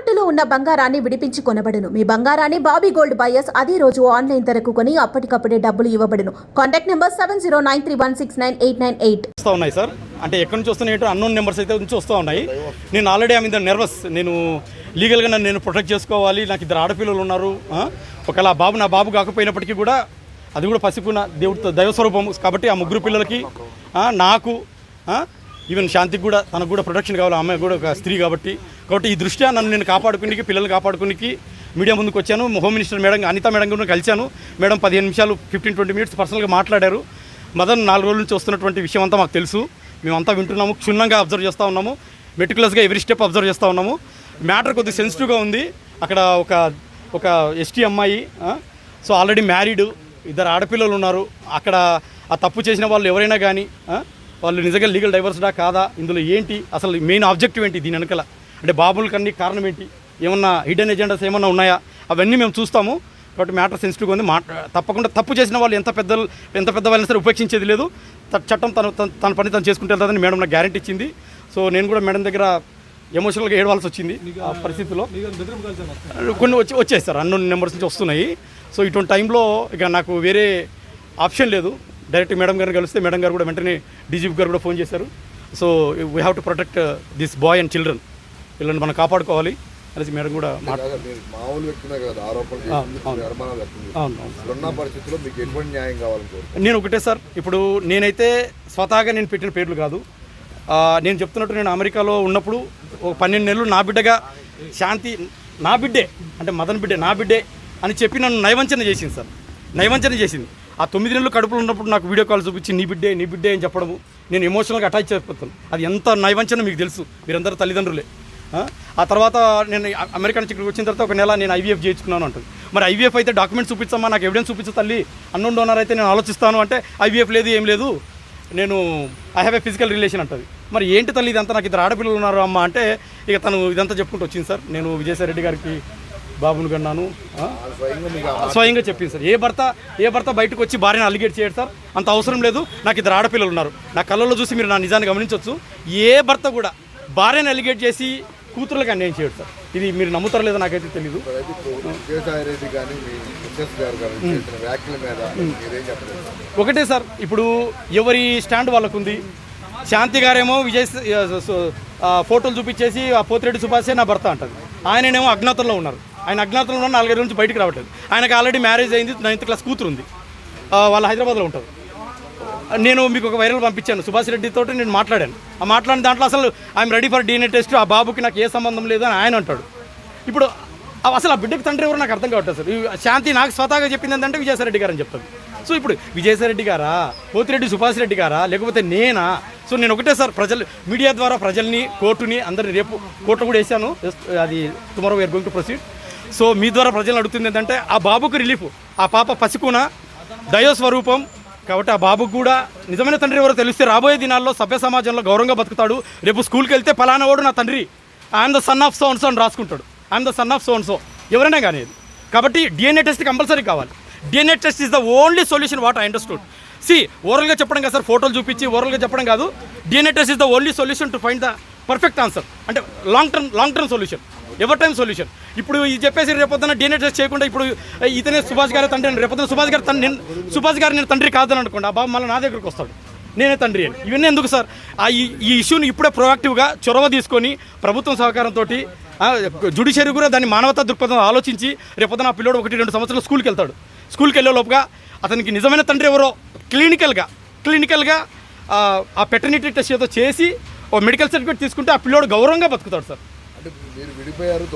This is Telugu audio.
తాకట్టులో ఉన్న బంగారాన్ని విడిపించి కొనబడును. మీ బంగారాన్ని బాబీ గోల్డ్ బయర్స్ అదే రోజు ఆన్లైన్ ధరకు కొని అప్పటికప్పుడే డబ్బులు ఇవ్వబడును. Contact number seven zero nine three one six nine eight nine eight. వస్తూ ఉన్నాయి సార్. అంటే ఎక్కడి నుంచి వస్తున్నాయి ఏంటో అన్నోన్ నెంబర్స్ అయితే నుంచి వస్తూ ఉన్నాయి. నేను ఆల్రెడీ ఆమె నర్వస్ నేను లీగల్గా నన్ను నేను ప్రొటెక్ట్ చేసుకోవాలి. నాకు ఇద్దరు ఆడపిల్లలు ఉన్నారు. ఒకవేళ ఆ బాబు నా బాబు కాకపోయినప్పటికీ కూడా అది కూడా పసిపున దేవుడితో దైవస్వరూపం కాబట్టి ఆ ముగ్గురు పిల్లలకి నాకు ఈవెన్ శాంతికి కూడా తనకు కూడా ప్రొటెక్షన్ కావాలి ఆమె కూడా ఒక స్త్రీ కాబట్టి. కాబట్టి ఈ దృష్ట్యా నన్ను నేను కాపాడుకునికి పిల్లల్ని కాపాడుకునికి మీడియా ముందుకు వచ్చాను. Home minister madam Anitha madam కూడా కలిశాను. మేడం పదిహేను నిమిషాలు ఫిఫ్టీన్ ట్వంటీ మినిట్స్ పర్సనల్గా మాట్లాడారు. మదన్ నాలుగు రోజుల నుంచి వస్తున్నటువంటి విషయం అంతా మాకు తెలుసు. మేమంతా వింటున్నాము క్షుణ్ణంగా అబ్జర్వ్ చేస్తూ ఉన్నాము. మెటికులస్గా ఎవరి స్టెప్ అబ్జర్వ్ చేస్తూ ఉన్నాము. మ్యాటర్ కొద్దిగా సెన్సిటివ్గా ఉంది. అక్కడ ఒక ఒక ఎస్టీ అమ్మాయి సో ఆల్రెడీ మ్యారీడ్ ఇద్దరు ఆడపిల్లలు ఉన్నారు. అక్కడ ఆ తప్పు చేసిన వాళ్ళు ఎవరైనా కానీ వాళ్ళు నిజంగా లీగల్ డైవర్స్డా కాదా? ఇందులో ఏంటి? అసలు మెయిన్ ఆబ్జెక్టివ్ ఏంటి దీని వెనకాల? అంటే బాబులకి అన్ని కారణం ఏంటి? ఏమన్నా హిడెన్ ఎజెండాస్ ఏమన్నా ఉన్నాయా? అవన్నీ మేము చూస్తాము. కాబట్టి మ్యాటర్ సెన్సిటివ్గా ఉంది. మాట తప్పకుండా తప్పు చేసిన వాళ్ళు ఎంత పెద్ద ఎంత పెద్ద వాళ్ళని సరే ఉపేక్షించేది లేదు. చట్టం తన తన- తన పని తను చేసుకుంటే వెళ్తుందని మేడం నాకు గ్యారంటీ ఇచ్చింది. సో నేను కూడా మేడం దగ్గర ఎమోషనల్గా ఏడవాల్సి వచ్చింది ఆ పరిస్థితిలో. కొన్ని వచ్చి వచ్చాయి సార్. అన్నోన్ నెంబర్స్ నుంచి వస్తున్నాయి. సో ఇటువంటి టైంలో ఇక నాకు వేరే ఆప్షన్ లేదు. డైరెక్ట్ మేడం గారిని కలిస్తే మేడం గారు కూడా వెంటనే డీజీపీ గారు కూడా ఫోన్ చేశారు. So we have to protect this boy and children వీళ్ళని మనం కాపాడుకోవాలి. అనేసి మేడం కూడా? నేను ఒకటే సార్ ఇప్పుడు నేనైతే స్వతహాగా నేను పెట్టిన పేర్లు కాదు. నేను చెప్తున్నట్టు నేను అమెరికాలో ఉన్నప్పుడు ఒక పన్నెండు నెలలు నా బిడ్డగా శాంతి నా బిడ్డే అంటే మదన్ బిడ్డే నా బిడ్డే అని చెప్పి నన్ను నయవంచన చేసింది సార్. నయవంచన చేసింది. ఆ తొమ్మిది నెలలు కడుపులో ఉన్నప్పుడు నాకు వీడియో కాల్ చూపించి నీ బిడ్డే నీ బిడ్డే అని చెప్పడము. నేను ఎమోషనల్గా అటాచ్ చేసిపోతాను. అది ఎంత నైవంచనో మీకు తెలుసు. మీరందరూ తల్లిదండ్రులే. ఆ? తర్వాత నేను అమెరికా నుంచి ఇక్కడికి వచ్చిన తర్వాత ఒక నెల నేను ఐవీఎఫ్ చేయించుకున్నాను అంటుంది. మరి ఐవీఎఫ్ అయితే డాక్యుమెంట్స్ చూపించమ్మా నాకు ఎవిడెన్స్ చూపించు తల్లి. అన్నోన్ డోనర్ అయితే నేను ఆలోచిస్తాను అంటే ఐవీఎఫ్ లేదు ఏం లేదు. నేను I have a physical relation అంటుంది. మరి ఏంటి తల్లి ఇదంతా? నాకు ఇద్దరు ఆడపిల్లలు ఉన్నారు అమ్మ అంటే ఇక తను ఇదంతా చెప్పుకుంటూ వచ్చింది సార్. నేను విజయసాయి రెడ్డి గారికి బాబును కన్నాను స్వయంగా చెప్పింది సార్. ఏ భర్త ఏ భర్త బయటకు వచ్చి భార్యను అలిగేట్ చేయడు సార్? అంత అవసరం లేదు. నాకు ఇద్దరు ఆడపిల్లలు ఉన్నారు. నా కళ్ళల్లో చూసి మీరు నా నిజాన్ని గమనించవచ్చు ఏ భర్త కూడా భార్యను అలిగేట్ చేసి కూతురులకు అన్యాయం చేయడు సార్. ఇది మీరు నమ్ముతారో లేదా నాకైతే తెలియదు ఒకటే సార్ ఇప్పుడు ఎవరి స్టాండ్ వాళ్ళకు ఉంది శాంతి గారేమో విజయ్ ఫోటోలు చూపించేసి ఆ పోతిరెడ్డి సుభాషే నా భర్త అంటది. ఆయననేమో అజ్ఞాతంలో ఉన్నారు. ఆయన అజ్ఞాతంలో ఉన్న నాలుగైదు నుంచి బయటకు రావట్లేదు. ఆయనకు ఆల్రెడీ మ్యారేజ్ అయింది నైన్త్ క్లాస్ కూతురు ఉంది. వాళ్ళు వాళ్ళ హైదరాబాద్లో ఉంటారు. నేను మీకు ఒక వైరల్ పంపించాను. సుభాష్ రెడ్డితో నేను మాట్లాడాను. ఆ మాట్లాడిన దాంట్లో అసలు I'm ready for DNA test ఆ బాబుకి నాకు ఏ సంబంధం లేదు అని ఆయన అంటాడు. ఇప్పుడు అసలు ఆ బిడ్డకి తండ్రి ఎవరు నాకు అర్థం కావట్లేదు సార్. శాంతి నాకు స్వతహాగా చెప్పింది ఏంటంటే విజయసాయిరెడ్డి గారు అని చెప్తాను. సో ఇప్పుడు విజయసాయిరెడ్డి గారా? పోతిరెడ్డి సుభాష్ రెడ్డి గారా? లేకపోతే నేనా? సో నేను ఒకటే సార్ ప్రజలు మీడియా ద్వారా ప్రజల్ని కోర్టుని అందరిని రేపు కోర్టు కూడా వేసాను అది tomorrow we're going to proceed. So మీ ద్వారా ప్రజలు అడుగుతుంది ఏంటంటే ఆ బాబుకు రిలీఫ్ ఆ పాప పసికున దయో స్వరూపం. కాబట్టి ఆ బాబుకు కూడా నిజమైన తండ్రి ఎవరో తెలిస్తే రాబోయే దినాల్లో సభ్య సమాజంలో గౌరవంగా బతుకుతాడు. రేపు స్కూల్కి వెళ్తే పలానా వాడు నా తండ్రి. ఆయన ద సన్ ఆఫ్ సోన్సో అని రాసుకుంటాడు. ఆయన ద సన్ ఆఫ్ సోన్సో ఎవరైనా కానీ కాబట్టి డిఎన్ఏ టెస్ట్ కంపల్సరీ కావాలి. DNA test is the only solution what I understood see ఓరల్గా చెప్పడం కాదు సార్ ఫోటోలు చూపించి ఓరల్గా చెప్పడం కాదు. DNA test is the only solution to find the perfect answer అంటే long term long term solution ever time solution? ఇప్పుడు ఇది చెప్పేసి రేపొద్దున డిఎన్ఏ టెస్ట్ చేయకుండా ఇప్పుడు ఇతనే సుభాష్ గారి తండ్రి అని రేపొద్దున సుభాష్ గారి తండ్రి నేను- సుభాష్ గారు నేను తండ్రి కాదని అనుకోండి ఆ బాబు మళ్ళీ నా దగ్గరకు వస్తాడు. నేనే తండ్రి అని. ఇవన్నీ ఎందుకు సార్? ఆ ఈ ఈ ఇష్యూని ఇప్పుడే ప్రొయాక్టివ్గా చొరవ తీసుకొని ప్రభుత్వం సహకారంతో జుడిషియరీ కూడా దాన్ని మానవతా దృక్పథం ఆలోచించి రేపొద్దున ఆ పిల్లోడు ఒకటి రెండు సంవత్సరాలు స్కూల్కి వెళ్తాడు. స్కూల్కి వెళ్ళే లోపుగా అతనికి నిజమైన తండ్రి ఎవరో క్లినికల్గా క్లినికల్గా ఆ పెటర్నిటీ టెస్ట్ ఏదో చేసి ఓ మెడికల్ సర్టిఫికేట్ తీసుకుంటే ఆ పిల్లోడు గౌరవంగా బతుకుతాడు సార్. అంటే మీరు విడిపోయారు